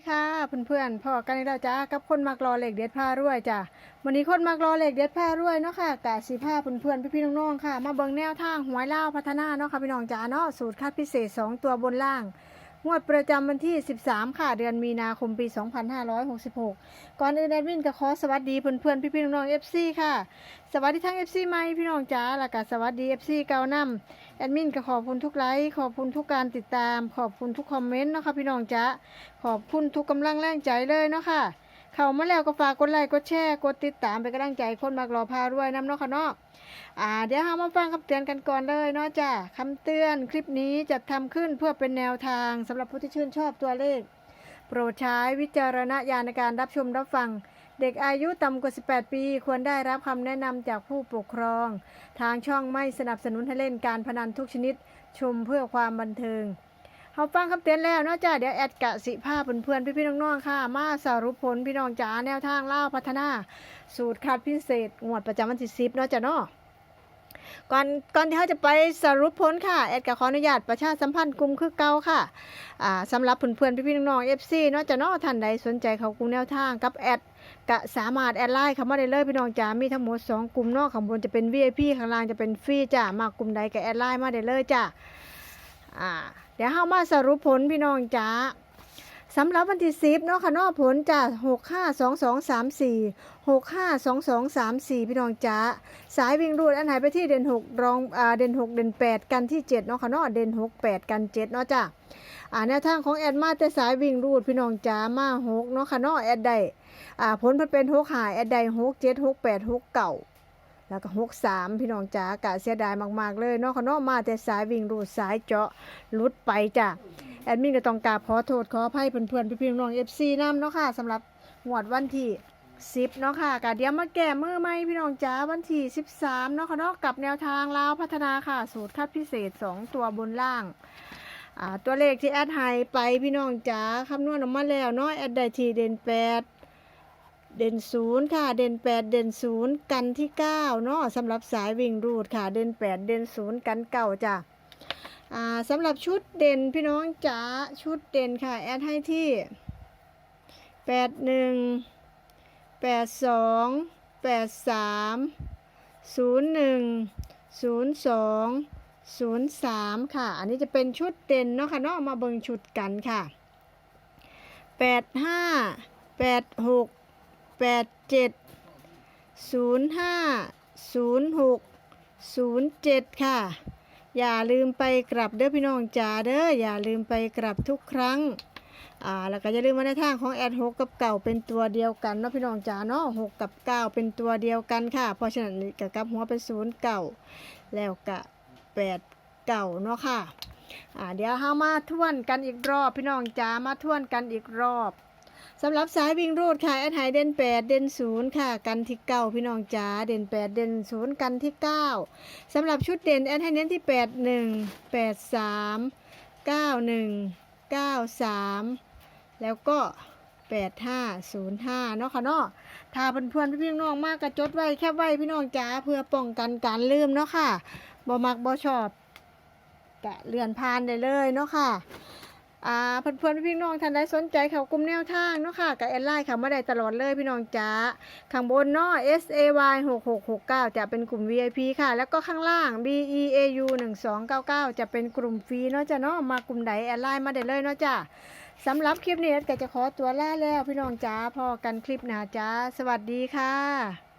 ีค่ะเพื่อนๆพ่อกันอีกแล้วจ้ากับคนมักรอเหล็กเด็ดผ้ารวยจ้ะวันนี้คนมักรอเหล็กเด็ดผ้ารวยเนาะค่ะกะสีผ้าเพื่อนๆพี่ๆน้องๆค่ะ มาเบิ่งแนวทางหวยเล่าพัฒนาเนาะค่ะพี่น้องจ้าเนาะสูตรคัดพิเศษ 2 ตัวบนล่าง งวดประจำวันที่ 13 ค่ะ เดือนมีนาคมปี 2566 ก่อนอื่นแอดมินก็ขอสวัสดีเพื่อนๆ พี่ๆ น้องๆ FC ค่ะ สวัสดีทั้ง FC ใหม่พี่น้องจ๋าแล้วก็สวัสดี FC เก่านำแอดมินก็ขอบคุณทุกไลค์ ขอบคุณทุกการติดตาม ขอบคุณทุกคอมเมนต์เนาะค่ะพี่น้องจ๋า ขอบคุณทุกกำลังแรงใจเลยเนาะค่ะ เข้ามาแล้วก็ฝากกดไลค์กดแชร์กดติดตามเป็นกำลังใจคนมากรอพาด้วยน้ำเนาะค่ะเนาะอ่าเดี๋ยวเรามาฟังคำเตือนกันก่อนเลยเนาะจ้ะคำเตือนคลิปนี้จะทำขึ้นเพื่อเป็นแนวทางสำหรับผู้ที่ชื่นชอบตัวเลข โปรดใช้วิจารณญาณในการรับชมรับฟัง เด็กอายุต่ำกว่า 18 ปี ควรได้รับคำแนะนำจากผู้ปกครอง ทางช่องไม่สนับสนุนให้เล่นการพนันทุกชนิด ชมเพื่อความบันเทิง เขาฟังคำเตือนแล้วนาะจ้าเดี๋ยวแอดกะสิภาพเพื่อนๆพี่ๆน้องๆค่ะ มาสรุปผลพี่น้องจ๋าแนวทางเล่าพัฒนา สูตรคัดพิเศษงวดประจำวันที่10เนาะจ้าเนาะก่อนก่อนที่เขาจะไปสรุปผลค่ะ แอดก็ขออนุญาตประชาสัมพันธ์กลุ่มคือเก่าค่ะอ่าสำหรับเพื่อนๆพี่ๆน้องๆ FC เนาะจ้าเนาะท่านใดสนใจเขากลุ่มแนวทางกับแอดก็สามารถแอดไลน์เข้ามาได้เลยพี่น้องจ๋ามีทั้งหมด 2 กลุ่มนอกข้างบนจะเป็น VIP ข้างล่างจะเป็นฟรีจ้ามากกลุ่มใดก็แอดไลน์มาได้เลยจ้า อ่าเดี๋ยวเฮามาสรุปผลพี่น้องจ๋าสำหรับวันที่10เนาะค่ะนอผลจ้า652234 652234พี่น้องจ๋าสายวิ่งรูดอันไหนไปที่เด่น6รองอ่าเด่น6เด่น8กันที่7เนาะค่ะนาะเด่น6 8กัน7เนาะจ้าอ่าแนวทางของแอดมาแต่สายวิ่งรูดพี่น้องจ๋ามา6เนาะค่ะนาะแอดได้อ่าผลมันเป็นหกหายแอดใดหกเจ็ดหกแปดหกเก่า แล้วก็หกสามพี่น้องจ๋ากะเสียดายมากๆเลยเนาะเขานาะมาแต่สายวิ่งรูดสายเจาะลุดไปจ้ะแอดมินก็ต้องกราบขอโทษขออภัยเพื่อนๆพี่ๆน้องเอฟซีน้ำเนาะค่ะสำหรับงวดวันที่สิบเนาะค่ะกะเดี๋ยวมาแก้มือไหมพี่น้องจ๋าวันที่สิบสามเนาะค่ะเนาะกับแนวทางลาวพัฒนาค่ะ สูตรคัดพิเศษสองตัวบนล่างตัวเลขที่แอดให้ไปพี่น้องจ๋าคำนวณออกมาแล้วเนาะแอดได้ทีเด่นแปด เด่นศูนย์ค่ะ เด่นแปดเด่นศูนย์กันที่เก้าเนาะสำหรับสายวิ่งรูดค่ะ เด่นแปดเด่นศูนย์กันเก้าจ้ะสำหรับชุดเด่นพี่น้องจ๋าชุดเด่นค่ะ แอดให้ที่แปดหนึ่งแปดสองแปดสามศูนย์หนึ่งศูนย์สองศูนย์สามค่ะ อันนี้จะเป็นชุดเด่นเนาะค่ะเนาะมาเบิ่งชุดกันค่ะแปดห้าแปดหก แปดเจ็ดศูนย์ห้าศูนย์หกศูนย์เจ็ดค่ะ อย่าลืมไปกลับเด้อพี่น้องจ๋าเด้ออย่าลืมไปกลับทุกครั้งอ่าแล้วก็อย่าลืมมาในทางของแอดหกกับเก่าเป็นตัวเดียวกันเนาะพี่น้องจ๋าเนาะหกกับเก้าเป็นตัวเดียวกันค่ะ เพราะฉะนั้นก็กลับหัวเป็นศูนย์เก่าแล้วก็แปดเก่าเนาะค่ะอ่าเดี๋ยวเฮามาทวนกันอีกรอบพี่น้องจ๋ามาทวนกันอีกรอบ สำหรับสายวิ่งรูดค่ะแอดไฮเด่นแปดเด่นศูนย์ค่ะ กันที่เก้าพี่น้องจ๋าเด่นแปดเด่นศูนย์กันที่เก้าสำหรับชุดเด่นแอดไฮเน้นที่แปดหนึ่งแปดสามเก้าหนึ่งเก้าสามแล้วก็แปดห้าศูนย์ห้าเนาะค่ะเนาะถ้าเพื่อนๆพี่ๆน้องมากกระจดไว้แคบไว้พี่น้องจ๋าเพื่อป้องกันการลืมเนาะค่ะบ่มักบ่ชอบกะเลื่อนผ่านได้เลยเนาะค่ะ อ่าเพื่อนๆพี่น้องท่านใดสนใจเขากลุ่มแนวทางเนาะค่ะกับแอดไลน์ค่ะมาได้ตลอดเลยพี่น้องจ๋าข้างบนเนาะ S A Y 6 6 6 9จะเป็นกลุ่ม VIP ค่ะ แล้วก็ข้างล่าง B E A U 1 2 9 9จะเป็นกลุ่มฟรีเนาะจ้ะเนาะมากลุ่มใดแอดไลน์มาได้เลยเนาะจ้ะสำหรับคลิปนี้แอดก็จะขอตัวลาแล้วพี่น้องจ๋าพอกันคลิปหน้าจ้า สวัสดีค่ะ